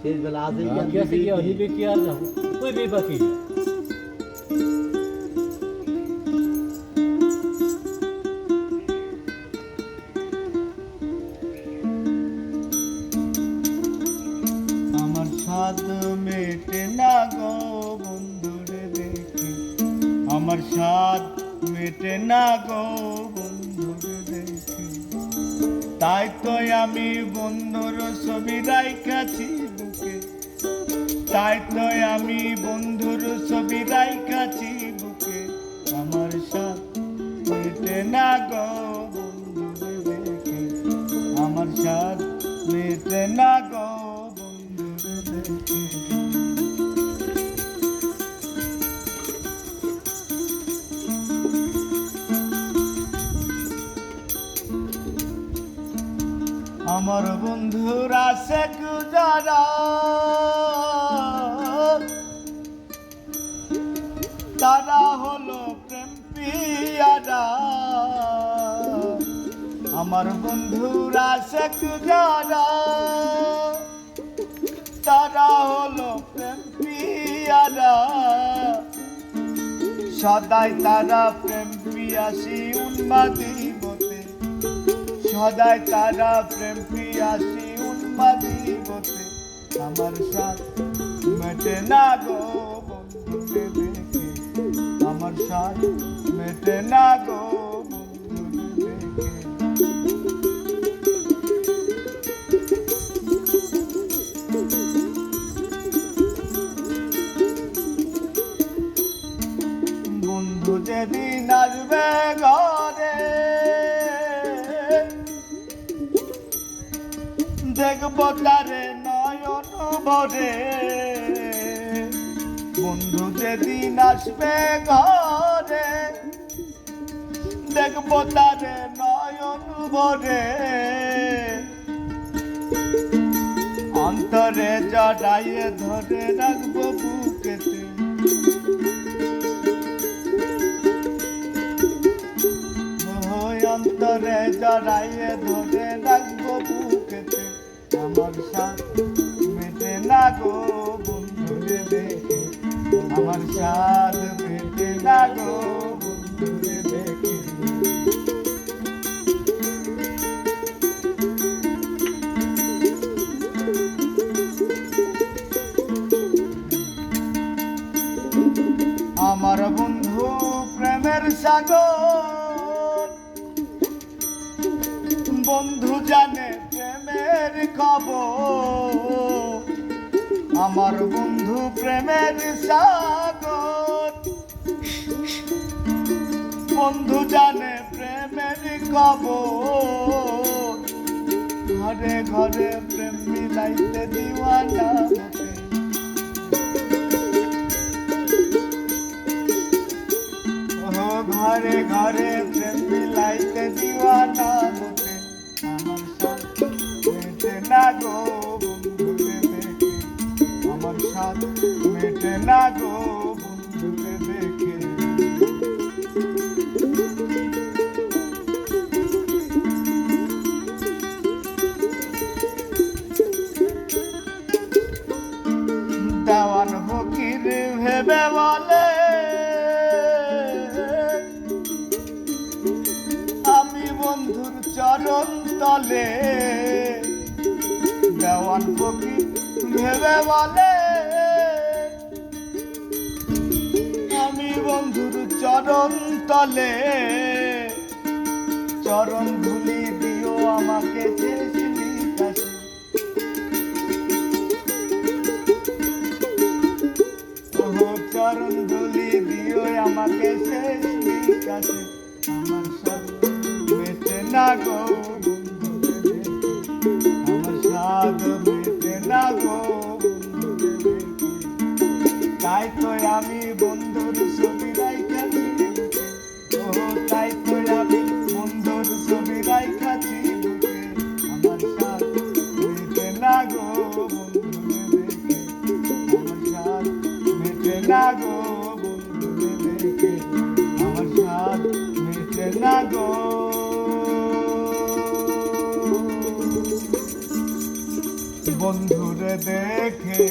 শেষ বেলা আজ গেছে কি হইবে কি আর কইবে বাকি আমার স্বাদ মেটে না গো বন্ধুরে দেখে। আমার স্বাদ মেটে না গো তাই তো আমি বন্ধুর ছবি রাইখাছি বুকে। তাই তো আমি বন্ধুর ছবি রাইখাছি বুকে। আমার স্বাদ মেটে না গো বন্ধুরে দেখে। আমার স্বাদ মেটে না গো বন্ধুরে দেখে। আমার বন্ধুরা সে যারা তারা হলো প্রেম পিয়ারা। আমার বন্ধুরা সে যারা তারা হলো প্রেম পিয়ারা। সদাই তারা প্রেম পিয়াসী উন্মাদি। সদাই তারা প্রেম আসি উন্মাদি বতে আমার সাথ মেটে না গো বন্ধুকে দেখে আমার সাথ মেটে না গো বন্ধুকে দেখে দেখব তারে নয়ন ভরে। বন্ধু যেদিন আসবে ঘরে, দেখব তারে নয়ন ভরে। অন্তরে জড়াইয়ে ধরে রাখব বুকেতে। অন্তরে জড়াইয়ে ধরে রাখব বুকেতে। আমার মেটে না গো বন্ধুরে দেখে। আমার সাথ মেটে না গো আমার বন্ধু প্রেমের সাগর, বন্ধু জানে প্রেমের খবর আমার বন্ধু প্রেমের সাগর। বন্ধু জানে প্রেমের খবর ঘরে ঘরে প্রেম মিলাইতে দিওয়ানা ঘরে ঘরে প্রেম মিলাইতে দিওয়ানা ভেবে বলে আমি বন্ধুর চরণ তলে দেওয়ান ফকির ভেবে বলে। আমি বন্ধুর চরণ তলে চরণ ধুলি দিও আমাকে চেষ্টি চরণ ধুলি দিও আমাকে শেষ কাছে আমার সব বেঁচে না গো। বন্ধুরে দেখে।